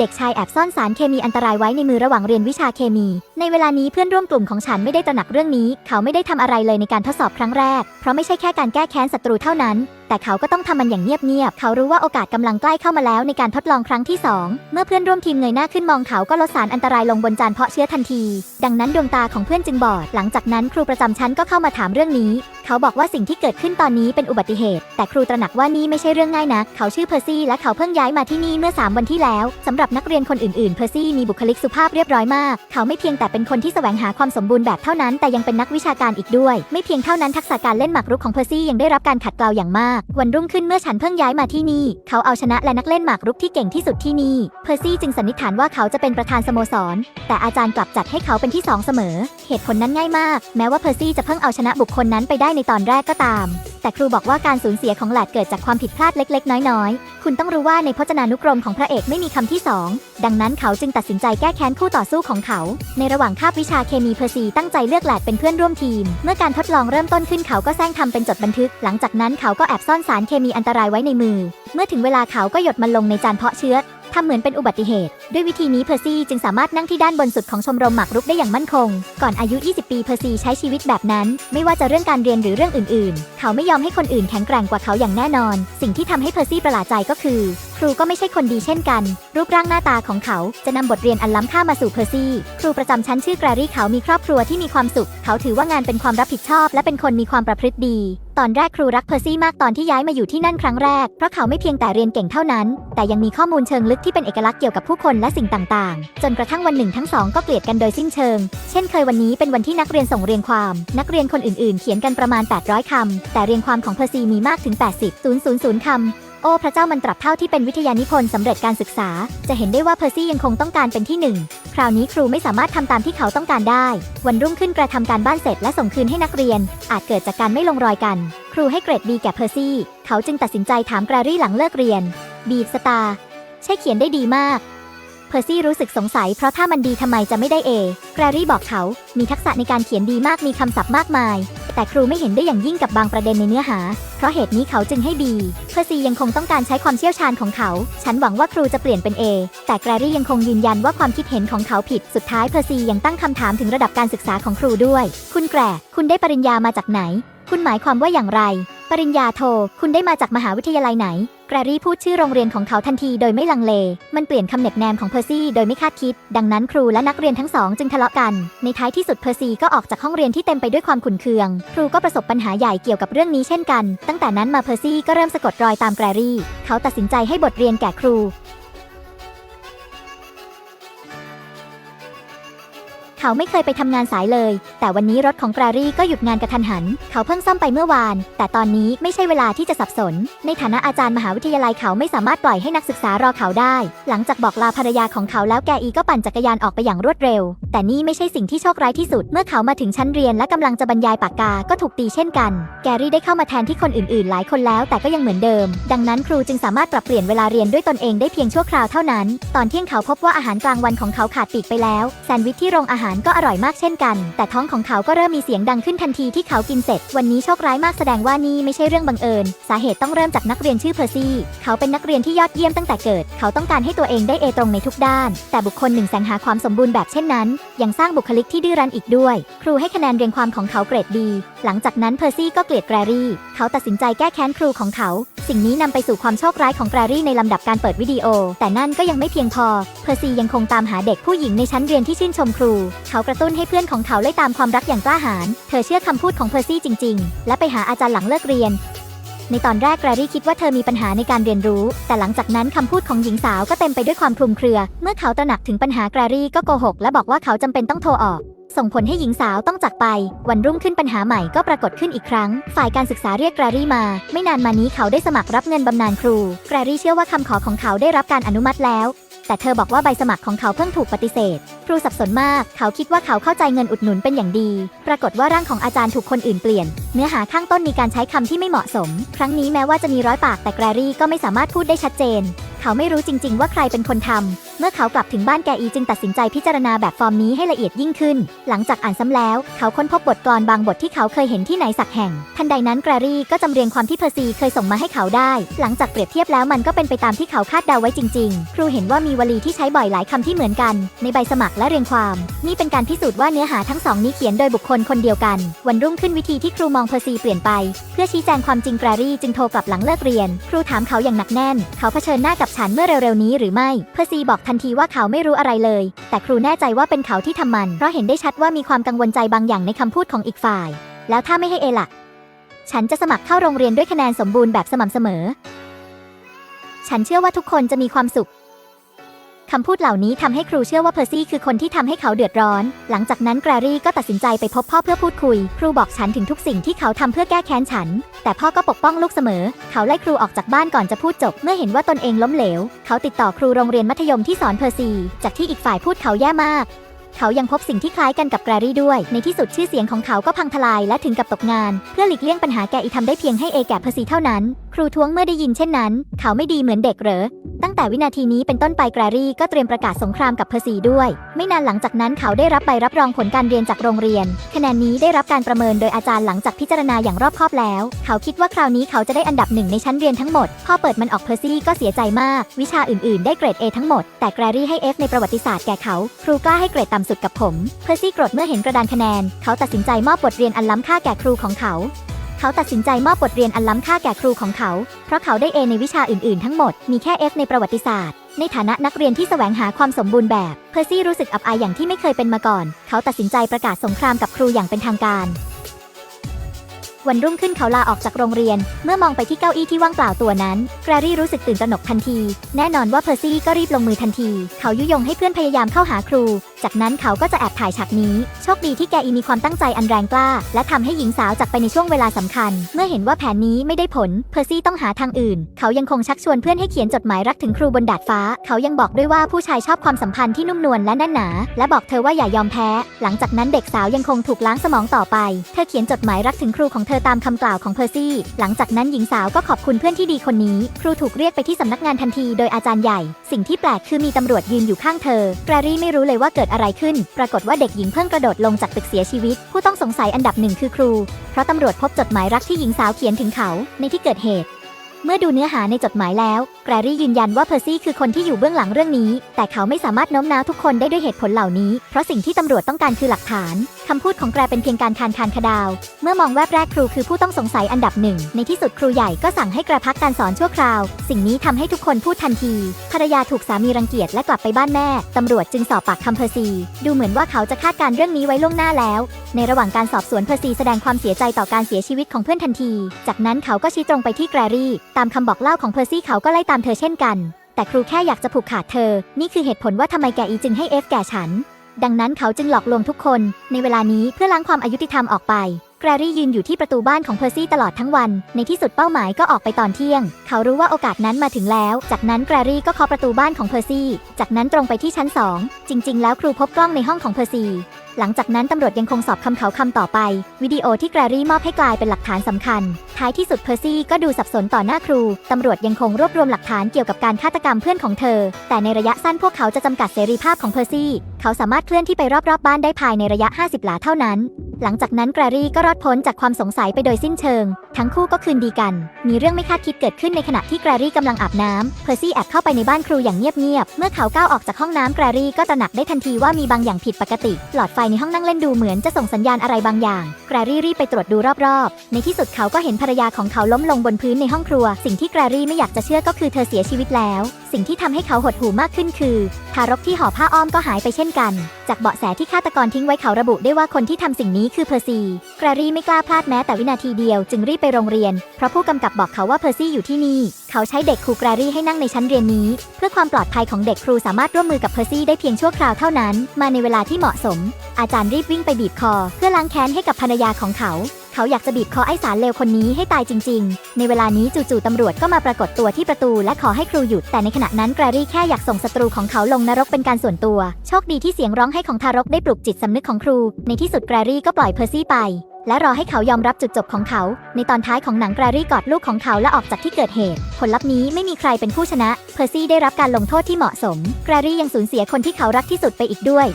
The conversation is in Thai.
เด็กชายแอบซ่อนสารเคมีอันตรายไว้ในมือระหว่างเรียนวิชาเคมี ในเวลานี้เพื่อนร่วมกลุ่มของฉันไม่ได้ตระหนักเรื่องนี้ เขาไม่ได้ทำอะไรเลยในการทดสอบครั้งแรก เพราะไม่ใช่แค่การแก้แค้นศัตรูเท่านั้น แต่เขาก็ต้องทำมันอย่างเงียบๆ เขารู้ว่าโอกาสกำลังใกล้เข้ามาแล้วในการทดลองครั้งที่ 2 เมื่อเพื่อนร่วมทีมเงยหน้าขึ้นมองเขาก็ลดสารอันตรายลงบนจานเพาะเชื้อทันที ดังนั้นดวงตาของเพื่อนจึงบอด หลังจากนั้นครูประจำชั้นก็เข้ามาถามเรื่องนี้ เขาบอกว่าสิ่งที่เกิดขึ้นตอนนี้เป็นอุบัติเหตุ แต่ครูตระหนักว่านี่ไม่ใช่เรื่องง่ายนะเขาชื่อเพอร์ซี่และเขาเพิ่งย้ายมาที่นี่เมื่อ 3 วันที่แล้วสำหรับนักเรียนคนอื่นๆเพอร์ซี่มีบุคลิกสุภาพเรียบร้อยมาก เขาไม่เพียงแต่เป็นคนที่แสวงหาความสมบูรณ์แบบเท่านั้นแต่ยังเป็นนักวิชาการอีกด้วย ไม่เพียงเท่านั้นทักษะการเล่นหมากรุกของเพอร์ซี่ยังได้รับการขัดเกลาอย่างมากวันรุ่งขึ้นเมื่อฉันเพิ่งย้ายมาที่นี่ เขาเอาชนะและนักเล่นหมากรุกที่เก่งที่สุดที่นี่ เพอร์ซี่จึงสันนิษฐานว่าเขาจะเป็นประธานสโมสร แต่อาจารย์กลับจัดให้เขาเป็นที่สองเสมอ เหตุผลนั้นง่ายมาก แม้ว่าเพอร์ซี่จะเพิ่งเอาชนะบุคคลนั้นไปได้ในตอนแรกก็ตาม แต่ครูบอกว่าการสูญเสียของแหลดเกิดจากความผิดพลาดเล็ก ๆ น้อย ๆ คุณต้องรู้ว่าในพจนานุกรมของพระเอกไม่มีคำที่สองดังนั้นเขาจึงตัดสินใจแก้แค้นคู่ต่อสู้ของเขา ในระหว่างคาบวิชาเคมีเพอร์ซีตั้งใจเลือกแหลดเป็นเพื่อนร่วมทีม เมื่อการทดลองเริ่มต้นขึ้นเขาก็แซงทำเป็นจดบันทึก หลังจากนั้นเขาก็แอบซ่อนสารเคมีอันตรายไว้ในมือ เมื่อถึงเวลาเขาก็หยดมันลงในจานเพาะเชื้อทำเหมือนเป็นอุบัติเหตุ ด้วยวิธีนี้เพอร์ซี่จึงสามารถนั่งที่ด้านบนสุดของชมรมหมากรุกได้อย่างมั่นคง ก่อนอายุ 20 ปีเพอร์ซี่ใช้ชีวิตแบบนั้น ไม่ว่าจะเรื่องการเรียนหรือเรื่องอื่น ๆ เขาไม่ยอมให้คนอื่นแข็งแกร่งกว่าเขาอย่างแน่นอน สิ่งที่ทำให้เพอร์ซี่ประหลาดใจก็คือ ครูก็ไม่ใช่คนดีเช่นกัน รูปร่างหน้าตาของเขาจะนำบทเรียนอันล้ำค่ามาสู่เพอร์ซี่ ครูประจำชั้นชื่อแกรรี่เขามีครอบครัวที่มีความสุข เขาถือว่างานเป็นความรับผิดชอบ และเป็นคนมีความประพฤติดี ตอนแรกครูรักเพอร์ซี่มากตอนที่ย้ายมาอยู่ที่นั่นครั้งแรก เพราะเขาไม่เพียงแต่เรียนเก่งเท่านั้น แต่ยังมีข้อมูลเชิงลึกที่เป็นเอกลักษณ์เกี่ยวกับผู้คนและสิ่งต่างๆ จนกระทั่งวันหนึ่งทั้งสองก็เกลียดกันโดยสิ้นเชิง เช่นเคยวันนี้เป็นวันที่นักเรียนส่งเรียงความ นักเรียนคนอื่นๆ เขียนกันประมาณ 800คำแต่เรียงความของเพอร์ซี่มีมากถึง 80 000คำ โอ้พระเจ้ามันตรับเท่าที่เป็นวิทยานิพนธ์สำเร็จการศึกษา จะเห็นได้ว่าเพอร์ซี่ยังคงต้องการเป็นที่หนึ่งคราวนี้ครูไม่สามารถทำตามที่เขาต้องการได้ วันรุ่งขึ้นกระทำการบ้านเสร็จและส่งคืนให้นักเรียน อาจเกิดจากการไม่ลงรอยกัน ครูให้เกรด B แก่เพอร์ซี่ เขาจึงตัดสินใจถามแกรรี่หลังเลิกเรียน บีสตาร์ใช่เขียนได้ดีมากเพอร์ซี่รู้สึกสงสัยเพราะถ้ามันดีทำไมจะไม่ได้เอแกรรี่บอกเขา มีทักษะในการเขียนดีมากมีคำศัพท์มากมาย แต่ครูไม่เห็นได้อย่างยิ่งกับบางประเด็นในเนื้อหา เพราะเหตุนี้เขาจึงให้บีเพอร์ซียังคงต้องการใช้ความเชี่ยวชาญของเขา ฉันหวังว่าครูจะเปลี่ยนเป็น A แต่แกรรี่ยังคงยืนยันว่าความคิดเห็นของเขาผิด สุดท้ายเพอร์ซียังตั้งคำถามถึงระดับการศึกษาของครูด้วย คุณแกรคุณได้ปริญญามาจากไหน คุณหมายความว่าอย่างไร ปริญญาโท คุณได้มาจากมหาวิทยาลัยไหน แกรรี่พูดชื่อโรงเรียนของเขาทันทีโดยไม่ลังเล มันเปลี่ยนคำเน็บแนมของเพอร์ซี่โดยไม่คาดคิด ดังนั้นครูและนักเรียนทั้งสองจึงทะเลาะกัน ในท้ายที่สุดเพอร์ซี่ก็ออกจากห้องเรียนที่เต็มไปด้วยความขุ่นเคือง ครูก็ประสบปัญหาใหญ่เกี่ยวกับเรื่องนี้เช่นกัน ตั้งแต่นั้นมาเพอร์ซี่ก็เริ่มสะกดรอยตามแกรรี่ เขาตัดสินใจให้บทเรียนแก่ครู เขาไม่เคยไปทำงานสายเลย แต่วันนี้รถของแกรรี่ก็หยุดงานกระทันหัน เขาเพิ่งซ่อมไปเมื่อวาน แต่ตอนนี้ไม่ใช่เวลาที่จะสับสน ในฐานะอาจารย์มหาวิทยาลัยเขาไม่สามารถปล่อยให้นักศึกษารอเขาได้ หลังจากบอกลาภรรยาของเขาแล้วแกอีก็ปั่นจักรยานออกไปอย่างรวดเร็ว แต่นี่ไม่ใช่สิ่งที่โชคร้ายที่สุด เมื่อเขามาถึงชั้นเรียนและกำลังจะบรรยายปากกา ก็ถูกตีเช่นกัน แกรี่ได้เข้ามาแทนที่คนอื่นๆ หลายคนแล้ว แต่ก็ยังเหมือนเดิม ดังนั้นครูจึงสามารถปรับเปลี่ยนเวลาเรียนด้วยตนเองได้เพียงชั่วคราวเท่านั้น ตอนเที่ยงเขาพบว่าอาหารกลางวันของเขาขาดปีกไปแล้วแซนด์วิชที่โรงอาหารก็อร่อยมากเช่นเช่นกัน แต่ท้องของเขาก็เริ่มมีเสียงดังขึ้นทันทีที่เขากินเสร็จ วันนี้โชคร้ายมากแสดงว่านี่ไม่ใช่เรื่องบังเอิญ สาเหตุต้องเริ่มจากนักเรียนชื่อเพอร์ซี่ เขาเป็นนักเรียนที่ยอดเยี่ยมตั้งแต่เกิด เขาต้องการให้ตัวเองได้เอตรงในทุกด้าน แต่บุคคลหนึ่งแสงหาความสมบูรณ์แบบเช่นนั้น ยังสร้างบุคลิกที่ดื้อรั้นอีกด้วย ครูให้คะแนนเรียงความของเขาเกรดดี หลังจากนั้นเพอร์ซี่ก็เกลียดแกรรี่ เขาตัดสินใจแก้แค้นครูของเขา สิ่งนี้นำไปสู่ความโชคร้ายของแกรรี่ในลำดับการเปิดวิดีโอ แต่นั่นก็ยังไม่เพียงพอ เพอร์ซี่ยังคงตามหาเด็กผู้หญิงในชั้นเรียนที่ชื่นชมครูเขากระตุ้นให้เพื่อนของเขาไล่ตามความรักอย่างกล้าหาญ เธอเชื่อคำพูดของเพอร์ซี่จริง ๆ และไปหาอาจารย์หลังเลิกเรียน ในตอนแรกแกรรี่คิดว่าเธอมีปัญหาในการเรียนรู้ แต่หลังจากนั้นคำพูดของหญิงสาวก็เต็มไปด้วยความคลุมเครือ เมื่อเขาตระหนักถึงปัญหาแกรรี่ก็โกหก และบอกว่าเขาจำเป็นต้องโทรออก ส่งผลให้หญิงสาวต้องจากไป วันรุ่งขึ้นปัญหาใหม่ก็ปรากฏขึ้นอีกครั้ง ฝ่ายการศึกษาเรียกแกรรี่มา ไม่นานมานี้เขาได้สมัครรับเงินบำนาญครู แกรรี่เชื่อว่าคำขอของเขาได้รับการอนุมัติแล้ว แต่เธอบอกว่าใบสมัครของเขาเพิ่งถูกปฏิเสธ ครูสับสนมาก เขาคิดว่าเขาเข้าใจเงินอุดหนุนเป็นอย่างดี ปรากฏว่าร่างของอาจารย์ถูกคนอื่นเปลี่ยน เนื้อหาข้างต้นมีการใช้คำที่ไม่เหมาะสม ครั้งนี้แม้ว่าจะมีร้อยปากแต่แกรรี่ก็ไม่สามารถพูดได้ชัดเจน เขาไม่รู้จริง ๆ ว่าใครเป็นคนทำ เมื่อเขากลับถึงบ้านแกอีจึงตัดสินใจพิจารณาแบบฟอร์มนี้ให้ละเอียดยิ่งขึ้น หลังจากอ่านซ้ำแล้ว เขาค้นพบบทกลอนบางบทที่เขาเคยเห็นที่ไหนสักแห่ง ทันใดนั้นแกรี่ก็จำเรียงความที่เพอร์ซีเคยส่งมาให้เขาได้ หลังจากเปรียบเทียบแล้วมันก็เป็นไปตามที่เขาคาดเดาไว้จริง ๆ ครูเห็นว่ามีวลีที่ใช้บ่อยหลายคำที่เหมือนกัน ในใบสมัครและเรียงความ นี่เป็นการพิสูจน์ว่าเนื้อหาทั้งสองนี้เขียนโดยบุคคลคนเดียวกัน วันรุ่งขึ้นวิธีที่ครูมองเพอร์ซีเปลี่ยนไป เพื่อชี้แจงความจริงแกรรี่จึงโทรกลับหลังเลิกเรียน ครูถามเขาอย่างหนักแน่น เขาเผชิญหน้ากับฉันเมื่อเร็วๆนี้หรือไม่เพอร์ซีบอกทันทีว่าเขาไม่รู้อะไรเลย แต่ครูแน่ใจว่าเป็นเขาที่ทำมัน เพราะเห็นได้ชัดว่ามีความกังวลใจบางอย่างในคำพูดของอีกฝ่าย แล้วถ้าไม่ให้เอล่ะ ฉันจะสมัครเข้าโรงเรียนด้วยคะแนนสมบูรณ์แบบสม่ำเสมอ ฉันเชื่อว่าทุกคนจะมีความสุข คำพูดเหล่านี้ทำให้ครูเชื่อว่าเพอร์ซี่คือคนที่ทำให้เขาเดือดร้อน หลังจากนั้นแกรรี่ก็ตัดสินใจไปพบพ่อเพื่อพูดคุย ครูบอกฉันถึงทุกสิ่งที่เขาทำเพื่อแก้แค้นฉัน แต่พ่อก็ปกป้องลูกเสมอ เขาไล่ครูออกจากบ้านก่อนจะพูดจบ เมื่อเห็นว่าตนเองล้มเหลว เขาติดต่อครูโรงเรียนมัธยมที่สอนเพอร์ซีจากที่อีกฝ่ายพูดเขาแย่มาก เขายังพบสิ่งที่คล้ายกันกับแกรรี่ด้วย ในที่สุดชื่อเสียงของเขาก็พังทลายและถึงกับตกงาน เพื่อหลีกเลี่ยงปัญหาแกอีทำได้เพียงให้เอแก่เพอร์ซีเท่านั้น ครูท้วงเมื่อได้ยินเช่นนั้น เขาไม่ดีเหมือนเด็กเหรอ ตั้งแต่วินาทีนี้เป็นต้นไปแกรรี่ก็เตรียมประกาศสงครามกับเพอร์ซีด้วย ไม่นานหลังจากนั้นเขาได้รับใบรับรองผลการเรียนจากโรงเรียน คะแนนนี้ได้รับการประเมินโดยอาจารย์หลังจากพิจารณาอย่างรอบคอบแล้ว เขาคิดว่าคราวนี้เขาจะได้อันดับหนึ่งในชั้นเรียนทั้งหมด พอเปิดมันออกเพอร์ซีก็เสียใจมาก วิชาอื่นๆ ได้เกรด A ทั้งหมด แต่แกรรี่ให้ F ในประวัติศาสตร์แก่เขา ครูกล้าให้เกรดต่ำสุดกับผม เพอร์ซี่โกรธเมื่อเห็นกระดานคะแนน เขาตัดสินใจมอบบทเรียนอันล้ำค่าแก่ครูของเขา เขาตัดสินใจมอบบทเรียนอันล้ำค่าแก่ครูของเขา เพราะเขาได้เอในวิชาอื่นๆ ทั้งหมด มีแค่ F ในประวัติศาสตร์ ในฐานะนักเรียนที่แสวงหาความสมบูรณ์แบบ เพอร์ซี่รู้สึกอับอายอย่างที่ไม่เคยเป็นมาก่อน เขาตัดสินใจประกาศสงครามกับครูอย่างเป็นทางการ วันรุ่งขึ้นเขาลาออกจากโรงเรียน เมื่อมองไปที่เก้าอี้ที่ว่างเปล่าตัวนั้น แกรรี่รู้สึกตื่นตระหนกทันที แน่นอนว่าเพอร์ซี่ก็รีบลงมือทันที เขายุยงให้เพื่อนพยายามเข้าหาครู จากนั้นเขาก็จะแอบถ่ายฉากนี้ โชคดีที่แกอีมีความตั้งใจอันแรงกล้า และทำให้หญิงสาวจากไปในช่วงเวลาสำคัญ เมื่อเห็นว่าแผนนี้ไม่ได้ผล เพอร์ซี่ต้องหาทางอื่น เขายังคงชักชวนเพื่อนให้เขียนจดหมายรักถึงครูบนดาดฟ้า เขายังบอกด้วยว่าผู้ชายชอบความสัมพันธ์ที่นุ่มนวลและแน่นหนา และบอกเธอว่าอย่ายอมแพ้ หลังจากนั้นเด็กสาวยังคงถูกล้างสมองต่อไป เธอเขียนจดหมายรักถึงครูของเธอตามคำกล่าวของเพอร์ซี่ หลังจากนั้นหญิงสาวก็ขอบคุณเพื่อนที่ดีคนนี้ ครูถูกเรียกไปที่สำนักงานทันทีโดยอาจารย์ใหญ่ สิ่งที่แปลกคือมีตำรวจยืนอยู่ข้างเธอ แกรรี่ไม่รู้เลยว่าเกิดอะไรขึ้น ปรากฏว่าเด็กหญิงเพิ่งกระโดดลงจากตึกเสียชีวิต ผู้ต้องสงสัยอันดับหนึ่งคือครู เพราะตำรวจพบจดหมายรักที่หญิงสาวเขียนถึงเขา ในที่เกิดเหตุ เมื่อดูเนื้อหาในจดหมายแล้วแกรรี่ยืนยันว่าเพอร์ซี่คือคนที่อยู่เบื้องหลังเรื่องนี้ แต่เขาไม่สามารถโน้มน้าวทุกคนได้ด้วยเหตุผลเหล่านี้ เพราะสิ่งที่ตำรวจต้องการคือหลักฐาน คำพูดของแกรเป็นเพียงการคานคานคดาว เมื่อมองแวบแรกครูคือผู้ต้องสงสัยอันดับหนึ่ง ในที่สุดครูใหญ่ก็สั่งให้แกรพักการสอนชั่วคราว สิ่งนี้ทำให้ทุกคนพูดทันที ภรรยาถูกสามีรังเกียจและกลับไปบ้านแม่ ตำรวจจึงสอบปากคำเพอร์ซีดูเหมือนว่าเขาจะคาดการเรื่องนี้ไว้ล่วงหน้าแล้ว ในระหว่างการสอบสวนเพอร์ซีแสดงความเสียใจต่อการเสียชีวิตของเพื่อนทันที จากนั้นเขาก็ชี้ตรงไปที่แกรรี่ ตามคำบอกเล่าของเพอร์ซี่เขาก็ไล่ตามเธอเช่นกัน แต่ครูแค่อยากจะผูกขาดเธอ นี่คือเหตุผลว่าทำไมแกอีจึงให้เอฟแก่ฉัน ดังนั้นเขาจึงหลอกลวงทุกคน ในเวลานี้เพื่อล้างความอายุติธรรมออกไป แกรรี่ยืนอยู่ที่ประตูบ้านของเพอร์ซี่ตลอดทั้งวัน ในที่สุดเป้าหมายก็ออกไปตอนเที่ยง เขารู้ว่าโอกาสนั้นมาถึงแล้ว จากนั้นแกรรี่ก็เคาะประตูบ้านของเพอร์ซี่ จากนั้นตรงไปที่ชั้น2จริง ๆ แล้วครูพบกล้องในห้องของเพอร์ซี่ หลังจากนั้นตำรวจยังคงสอบคำเขาคำต่อไป วิดีโอที่แกรรี่มอบให้กลายเป็นหลักฐานสำคัญ ท้ายที่สุดเพอร์ซี่ก็ดูสับสนต่อหน้าครู ตำรวจยังคงรวบรวมหลักฐานเกี่ยวกับการฆาตกรรมเพื่อนของเธอ แต่ในระยะสั้นพวกเขาจะจำกัดเสรีภาพของเพอร์ซี่เขาสามารถเคลื่อนที่ไปรอบๆบบ้านได้ภายในระยะ 50 หลาเท่านั้น หลังจากนั้นแกรรี่ก็รอดพ้นจากความสงสัยไปโดยสิ้นเชิง ทั้งคู่ก็คืนดีกัน มีเรื่องไม่คาดคิดเกิดขึ้นในขณะที่แกรรี่กำลังอาบน้ำเพอร์ซี่แอบเข้าไปในบ้านครูอย่างเงียบๆ เมื่อเขาก้าวออกจากห้องน้ำแกรรี่ก็ตระหนักได้ทันทีว่ามีบางอย่างผิดปกติ หลอดไฟในห้องนั่งเล่นดูเหมือนจะส่งสัญญาณอะไรบางอย่าง แกรรี่รีบไปตรวจดูรอบๆ ในที่สุดเขาก็เห็นภรรยาของเขาล้มลงบนพื้นในห้องครัว สิ่งที่แกรรี่ไม่อยากจะเชื่อก็คือเธอเสียชีวิตแล้ว สิ่งที่ทำให้เขาหดหู่มากขึ้นคือ ทารกที่ห่อผ้าอ้อมก็หายไปเช่นกัน จากเบาะแสที่ฆาตกรทิ้งไว้เขาระบุได้ว่าคนที่ทำสิ่งนี้คือเพอร์ซี แกรรี่ไม่กล้าพลาดแม้แต่วินาทีเดียวจึงรีบไปโรงเรียน เพราะผู้กำกับบอกเขาว่าเพอร์ซี่อยู่ที่นี่ เขาใช้เด็กครูแกรรี่ให้นั่งในชั้นเรียนนี้ เพื่อความปลอดภัยของเด็กครูสามารถร่วมมือกับเพอร์ซี่ได้เพียงชั่วคราวเท่านั้น มาในเวลาที่เหมาะสม อาจารย์รีบวิ่งไปบีบคอ เพื่อล้างแค้นให้กับภรรยาของเขา เขาอยากจะบีบคอไอ้สารเลวคนนี้ให้ตายจริง ๆ ในเวลานี้จู่ๆตำรวจก็มาปรากฏตัวที่ประตูและขอให้ครูหยุด แต่ในขณะนั้นแกรรี่แค่อยากส่งศัตรูของเขาลงนรกเป็นการส่วนตัว โชคดีที่เสียงร้องไห้ของทารกได้ปลุกจิตสำนึกของครู ในที่สุดแกรรี่ก็ปล่อยเพอร์ซี่ไป และรอให้เขายอมรับจุดจบของเขา ในตอนท้ายของหนังแกรรี่กอดลูกของเขาและออกจากที่เกิดเหตุ ผลลัพธ์นี้ไม่มีใครเป็นผู้ชนะ เพอร์ซี่ได้รับการลงโทษที่เหมาะสม แกรรี่ยังสูญเสียคนที่เขารักที่สุดไปอีกด้วย